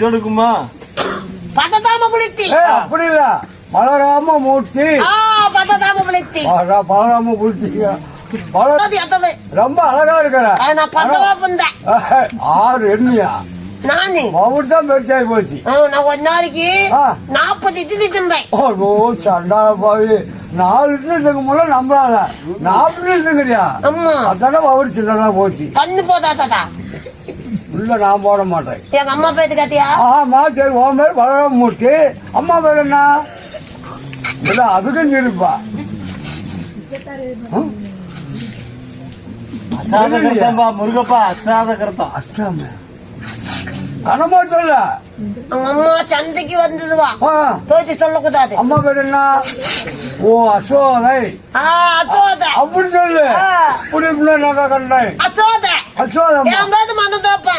சொல்லுக்குமா பததாம புளித்தி. ஏய், அப்படி இல்ல. பலராம மூர்த்தி. பததாம புளித்தி. பல- பலராம மூர்த்திங்க பல- அது எத்தது ரொம்ப அழகா இருக்கிற. ஆறு எண்ணியா? நானு அவர் தான் பெருசாகி போச்சு ஆ, நான் ஒரு நாளைக்கு. நாற்பது இட்லி திம்பேன் ஓ சண்டால பாவி நாலு இட்லி முள்ள நம்பலால நாற்பது அம்மா அதான அவர் சின்னதா போச்சு பண்ணு உள்ள நான் போட மாட்டேன் எங்க அம்மா பேத்து கத்தியா ஆமா சரி உன் பேர் அம்மா பேர் என்ன இல்ல அதுக்கும் இருப்பா முருகப்பா அச்சாத கருத்தம் அச்சாம கனமா சொல்ல அம்மா சந்தைக்கு வந்ததுவா. போயிட்டு சொல்லக்கூடாது. அம்மா பேர் என்ன? ஓ அசோதை அசோத அப்படி சொல்லு. அப்படி நான் கண்டேன்? அசோத பேரு மந்ததாப்பா